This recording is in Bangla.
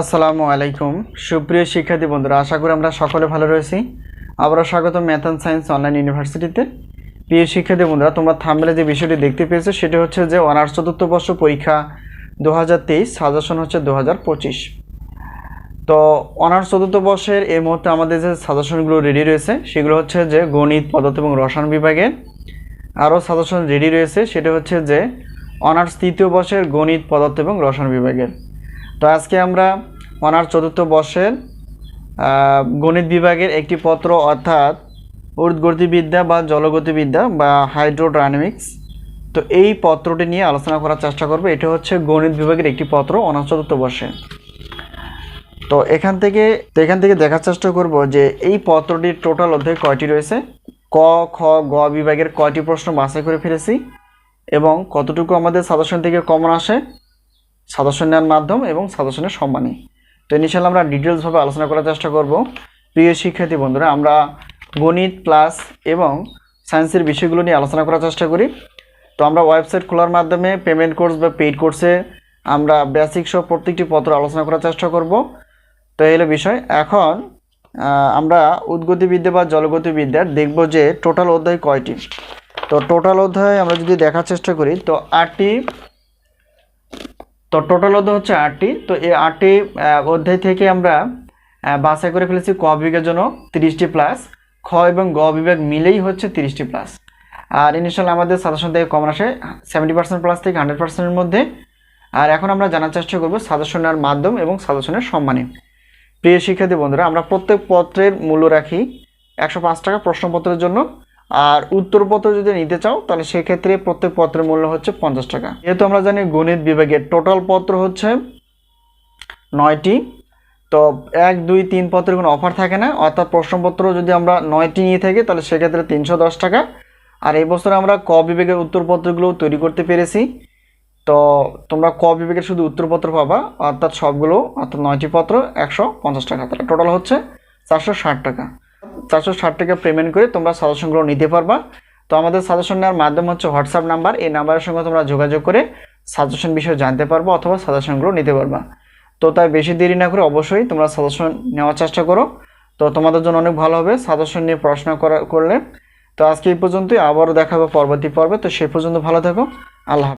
আসসালামু আলাইকুম। সুপ্রিয় শিক্ষার্থী বন্ধুরা, আশা করি আমরা সকলে ভালো রয়েছি। আবারও স্বাগত ম্যাথ সায়েন্স অনলাইন ইউনিভার্সিটিতে। প্রিয় শিক্ষার্থী বন্ধুরা, তোমরা থামবেলে যে বিষয়টি দেখতে পেয়েছ, সেটা হচ্ছে যে অনার্স চতুর্থ বর্ষ পরীক্ষা দু হাজার তেইশ, সাজেশন হচ্ছে দু হাজার পঁচিশ। তো অনার্স চতুর্থ বর্ষের এই মুহূর্তে আমাদের যে সাজেশনগুলো রেডি রয়েছে, সেগুলো হচ্ছে যে গণিত, পদার্থ এবং রসায়ন বিভাগের আরও সাজেশন রেডি রয়েছে, সেটা হচ্ছে যে অনার্স তৃতীয় বর্ষের গণিত, পদার্থ এবং রসায়ন বিভাগের। তো আজকে আমরা অনার্স চতুর্থ বর্ষের গণিত বিভাগের একটি পত্র অর্থাৎ উর্দগতিবিদ্যা বা জলগতিবিদ্যা বা হাইড্রোডাইনামিক্স। তো এই পত্রটি নিয়ে আলোচনা করার চেষ্টা করব। এটা হচ্ছে গণিত বিভাগের একটি পত্র অনার্স চতুর্থ বর্ষে। তো এখান থেকে এখান থেকে দেখার চেষ্টা করব যে এই পত্রটির টোটাল অধ্যায় কয়টি রয়েছে? ক, খ, গ বিভাগের কয়টি প্রশ্ন বাছাই করে ফেলেছি এবং কতটুকু আমাদের সাজেশন থেকে কমন আসে? সাজেশন নেওয়ার মাধ্যম এবং সাজেশনের সম্মানী তো ইনিশিয়াল আমরা ডিটেলসভাবে আলোচনা করার চেষ্টা করব। প্রিয় শিক্ষার্থী বন্ধুরা, আমরা গণিত প্লাস এবং সায়েন্সের বিষয়গুলো নিয়ে আলোচনা করার চেষ্টা করি। তো আমরা ওয়েবসাইট খোলার মাধ্যমে পেমেন্ট কোর্স বা পেইড কোর্সে আমরা বেসিক সহ প্রত্যেকটি পত্র আলোচনা করার চেষ্টা করব। তো এই হলো বিষয়। এখন আমরা উদ্গতিবিদ্যা বা জলগতিবিদ্যার দেখব যে টোটাল অধ্যায় কয়টি। তো টোটাল অধ্যায় আমরা যদি দেখার চেষ্টা করি, তো আটটি তো টোটাল অধ্যায় হচ্ছে আটটি। তো এই আটটি অধ্যায় থেকে আমরা বাছাই করে ফেলেছি ক বিভাগের জন্য তিরিশটি প্লাস খ এবং গ বিভাগ মিলেই হচ্ছে তিরিশটি প্লাস আর ইনিশিয়াল আমাদের সাজেশন থেকে কমন আসে সেভেন্টি পার্সেন্ট প্লাস থেকে হান্ড্রেড পার্সেন্টের মধ্যে। আর এখন আমরা জানার চেষ্টা করব সাজেশনের মাধ্যম এবং সাজেশনের সম্মানে। প্রিয় শিক্ষার্থী বন্ধুরা, আমরা প্রত্যেক পত্রের মূল্য রাখি একশো পাঁচ টাকা প্রশ্নপত্রের জন্য। আর উত্তরপত্র যদি নিতে চাও, তাহলে সেক্ষেত্রে প্রত্যেক পত্রের মূল্য হচ্ছে পঞ্চাশ টাকা। যেহেতু আমরা জানি গণিত বিভাগের টোটাল পত্র হচ্ছে নয়টি, তো এক, দুই, তিন পত্রের কোনো অফার থাকে না। অর্থাৎ প্রশ্নপত্র যদি আমরা নয়টি নিয়ে থাকি, তাহলে সেক্ষেত্রে তিনশো দশ টাকা। আর এই বছর আমরা ক বিভাগের উত্তরপত্রগুলো তৈরি করতে পেরেছি। তো তোমরা ক বিভাগের শুধু উত্তরপত্র পাবা, অর্থাৎ সবগুলো, অর্থাৎ নয়টি পত্র একশো পঞ্চাশ টাকা। তাহলে টোটাল হচ্ছে চারশো ষাট টাকা। চারশো ষাট টাকা পেমেন্ট করে তোমরা সাজেশনগুলো নিতে পারবা। তো আমাদের সাজেশন নেওয়ার মাধ্যম হচ্ছে হোয়াটসঅ্যাপ নাম্বার এই নাম্বারের সঙ্গে তোমরা যোগাযোগ করে সাজেশন বিষয়ে জানতে পারব অথবা সাজেশনগুলো নিতে পারবা। তো তাই বেশি দেরি না করে অবশ্যই তোমরা সাজেশন নেওয়ার চেষ্টা করো। তো তোমাদের জন্য অনেক ভালো হবে সাজেশন নিয়ে পড়াশোনা করা, করলে। তো আজকে এই পর্যন্তই। আবারও দেখাবো পরবর্তী পর্বে। তো সে পর্যন্ত ভালো থাকো। আল্লাহ।